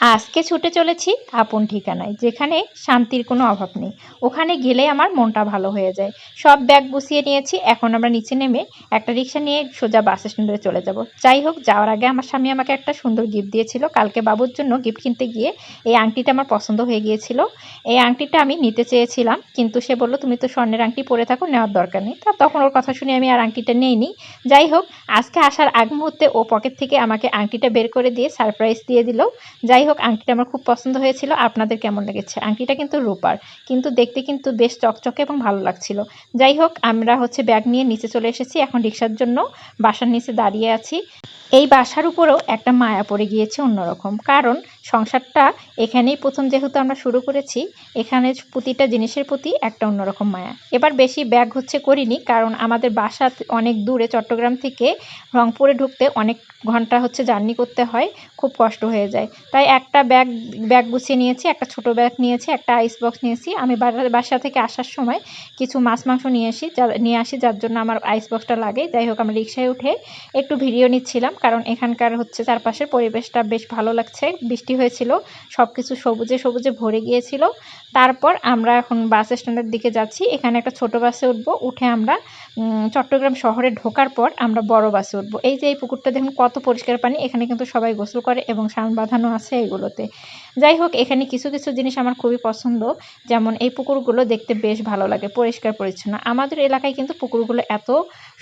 আজকে ছুটে চলেছি আপন ঠিকানায়, যেখানে শান্তির কোনো অভাব নেই। ওখানে গেলে আমার মনটা ভালো হয়ে যায়। সব ব্যাগ গুছিয়ে নিয়েছি, এখন আমরা নিচে নেমে একটা রিক্সা নিয়ে সোজা বাস স্ট্যান্ডে চলে যাব। যাই হোক, যাওয়ার আগে আমার স্বামী আমাকে একটা সুন্দর গিফট দিয়েছিল। কালকে বাবুর জন্য গিফট কিনতে গিয়ে এই আংটিটা আমার পছন্দ হয়ে গিয়েছিল। এই আংটিটা আমি নিতে চেয়েছিলাম, কিন্তু সে বলল, তুমি তো স্বর্ণের আংটি পরে থাকো, নেওয়ার দরকার নেই। তা তখন ওর কথা শুনে আমি আর আংটিটা নেইনি। যাই হোক, আজকে আসার আগ মুহূর্তে ও পকেট থেকে আমাকে আংটিটা বের করে দিয়ে সারপ্রাইজ দিয়ে দিল। যাই হোক আংটিটা আমার খুব পছন্দ হয়েছিল। আপনাদের কেমন লেগেছে? আংটিটা কিন্তু রূপার, কিন্তু দেখতে কিন্তু বেশ চকচকে এবং ভালো লাগছিল। যাই হোক আমরা হচ্ছে ব্যাগ নিয়ে নিচে চলে এসেছি। এখন রিক্সার জন্য বাসার নিচে দাঁড়িয়ে আছি। এই বাসার উপরেও একটা মায়া পড়ে গিয়েছে অন্যরকম। কারণ সংসারটা এখানেই প্রথম যেহেতু আমরা শুরু করেছি, এখানে প্রতিটা জিনিসের প্রতি একটা অন্যরকম মায়া। এবার বেশি ব্যাগ হচ্ছে করিনি, কারণ আমাদের বাসা অনেক দূরে, চট্টগ্রাম থেকে রংপুরে ঢুকতে অনেক ঘণ্টা হচ্ছে জার্নি করতে হয়, খুব কষ্ট হয়ে যায়। তাই একটা ব্যাগ ব্যাগ গুছিয়ে নিয়েছি, একটা ছোট ব্যাগ নিয়েছি, একটা আইস বক্স নিয়েছি। আমি বাসা থেকে আসার সময় কিছু মাছ, মাংস নিয়ে আসি নিয়ে আসি, যার জন্য আমার আইস বক্সটা লাগে। যাই হোক আমরা রিক্সায় উঠে একটু ভিডিও নিচ্ছিলাম, কারণ এখানকার হচ্ছে চারপাশের পরিবেশটা বেশ ভালো লাগছে, বৃষ্টি হয়েছিল সব কিছু সবুজে সবুজে ভরে গিয়েছিল। তারপর আমরা এখন বাস স্ট্যান্ডের দিকে যাচ্ছি। এখানে একটা ছোট বাসে উঠবো। উঠে আমরা চট্টগ্রাম শহরে ঢোকার পর আমরা বড় বাসে উঠবো। এই যে এই পুকুরটা দেখুন, কত পরিষ্কার পানি। এখানে কিন্তু সবাই গোসল করে এবং সান বাঁধানো আছে এগুলোতে। যাই হোক, এখানে কিছু কিছু জিনিস আমার খুবই পছন্দ। যেমন এই পুকুরগুলো দেখতে বেশ ভালো লাগে, পরিষ্কার, পরিচ্ছন্ন। আমাদের এলাকায় কিন্তু পুকুরগুলো এত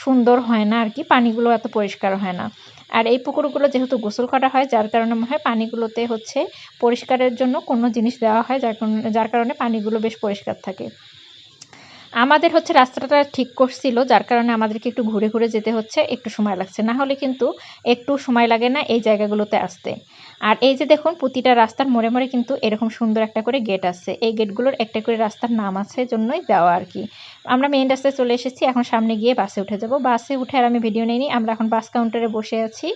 সুন্দর হয় না আর কি, পানিগুলো এত পরিষ্কার হয় না। আর এই পুকুরগুলো যেহেতু গোসল করা হয়, যার কারণে মনে হয় পানিগুলোতে হচ্ছে পরিষ্কারের জন্য কোনো জিনিস দেওয়া হয়, যার যার কারণে পানিগুলো বেশ পরিষ্কার থাকে। আমাদের হচ্ছে রাস্তাটা ঠিক করছিল, যার কারণে আমাদেরকে একটু ঘুরে ঘুরে যেতে হচ্ছে, একটু সময় লাগছে। না হলে কিন্তু একটু সময় লাগে না এই জায়গাগুলোতে আসতে। আর এই যে দেখুন, প্রতিটা রাস্তার মোড়ে মোড়ে কিন্তু এরকম সুন্দর একটা করে গেট আছে। এই গেটগুলোর একটা করে রাস্তার নাম আছে জন্যই দেওয়া আর কি। আমরা মেইন রাস্তায় চলে এসেছি, এখন সামনে গিয়ে বাসে উঠে যাব। বাসে উঠে আর আমি ভিডিও নিইনি, আমরা এখন বাস কাউন্টারে বসে আছি।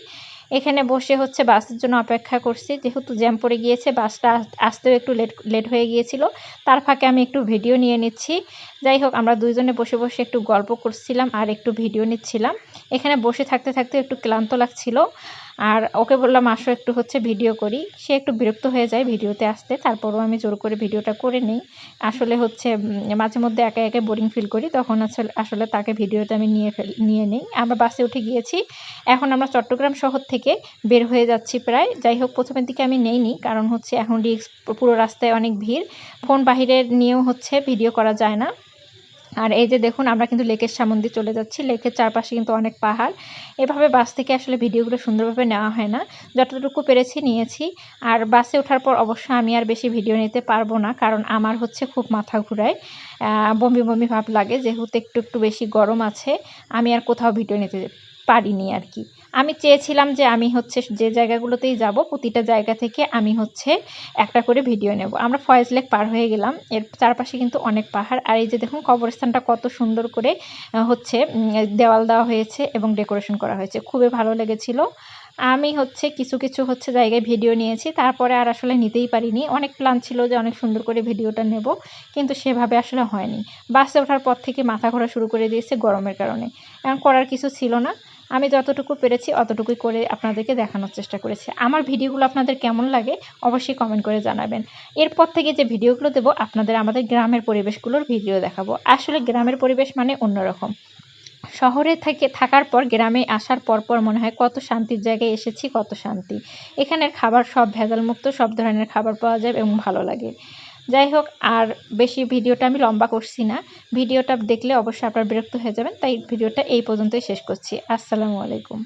এখানে বসে হচ্ছে বাসের জন্য অপেক্ষা করছি। যেহেতু জ্যাম পড়ে গিয়েছে, বাসটা আসতেও একটু লেট লেট হয়ে গিয়েছিল। তার ফাঁকে আমি একটু ভিডিও নিয়ে নিচ্ছি। যাই হোক, আমরা দুইজনে বসে বসে একটু গল্প করছিলাম আর একটু ভিডিও নিচ্ছিলাম। এখানে বসে থাকতে থাকতে একটু ক্লান্ত লাগছিল। আর ওকে বললাম, আসো একটু হচ্ছে ভিডিও করি। সে একটু বিরক্ত হয়ে যায় ভিডিওতে আসতে। তারপরও আমি জোর করে ভিডিওটা করে নিই। আসলে হচ্ছে মাঝে মধ্যে একা একা বোরিং ফিল করি। তখন আসলে আসলে তাকে ভিডিওটা আমি নিয়ে ফেল, নিয়ে নিই। আমরা বাসে উঠে গিয়েছি। এখন আমরা চট্টগ্রাম শহর থেকে বের হয়ে যাচ্ছি প্রায়। যাই হোক, প্রথমের দিকে আমি নেইনি। কারণ হচ্ছে, এখন রিক্স, পুরো রাস্তায় অনেক ভিড়। ফোন বাহিরের নিয়েও হচ্ছে ভিডিও করা যায় না। আর এই যে দেখুন, আমরা কিন্তু লেকের সামন দিয়ে চলে যাচ্ছি। লেকের চারপাশে কিন্তু অনেক পাহাড়। এভাবে বাস থেকে আসলে ভিডিওগুলো সুন্দরভাবে নেওয়া হয় না। যতটুকু পেরেছি নিয়েছি। আর বাসে ওঠার পর অবশ্য আমি আর বেশি ভিডিও নিতে পারব না, কারণ আমার হচ্ছে খুব মাথা ঘুরায়। বমি বমি ভাব লাগে, যেহেতু একটু একটু বেশি গরম আছে। আমি আর কোথাও ভিডিও নিতে পারিনি আর কি। আমি চেয়েছিলাম যে আমি হচ্ছে যে জায়গাগুলোতেই যাব, প্রতিটা জায়গা থেকে আমি হচ্ছে একটা করে ভিডিও নেব। আমরা ফয়েজ লেক পার হয়ে গেলাম, এর চারপাশে কিন্তু অনেক পাহাড়। আর এই যে দেখুন, কবরস্থানটা কত সুন্দর করে হচ্ছে দেওয়াল দেওয়া হয়েছে এবং ডেকোরেশন করা হয়েছে। খুবই ভালো লেগেছিল। আমি হচ্ছে কিছু কিছু হচ্ছে জায়গায় ভিডিও নিয়েছি, তারপরে আর আসলে নিতেই পারিনি। অনেক প্ল্যান ছিল যে অনেক সুন্দর করে ভিডিওটা নেব, কিন্তু সেভাবে আসলে হয়নি। বাসে ওঠার পর থেকে মাথা ঘোরা শুরু করে দিয়েছে গরমের কারণে। এখন করার কিছু ছিল না। আমি যতটুকু পেরেছি অতটুকুই করে আপনাদেরকে দেখানোর চেষ্টা করেছি। আমার ভিডিওগুলো আপনাদের কেমন লাগে অবশ্যই কমেন্ট করে জানাবেন। এরপর থেকে যে ভিডিওগুলো দেবো, আপনাদের আমাদের গ্রামের পরিবেশগুলোর ভিডিও দেখাবো। আসলে গ্রামের পরিবেশ মানে অন্যরকম। শহরে থেকে থাকার পর গ্রামে আসার পর পর মনে হয় কত শান্তির জায়গায় এসেছি, কত শান্তি। এখানের খাবার সব ভেজালমুক্ত, সব ধরনের খাবার পাওয়া যায় এবং ভালো লাগে। যাই হোক, আর বেশি ভিডিওটা আমি লম্বা করছি না। ভিডিওটা দেখলে অবশ্যই আপনার বিরক্ত হয়ে যাবেন, তাই ভিডিওটা এই পর্যন্তই শেষ করছি। আসসালামু আলাইকুম।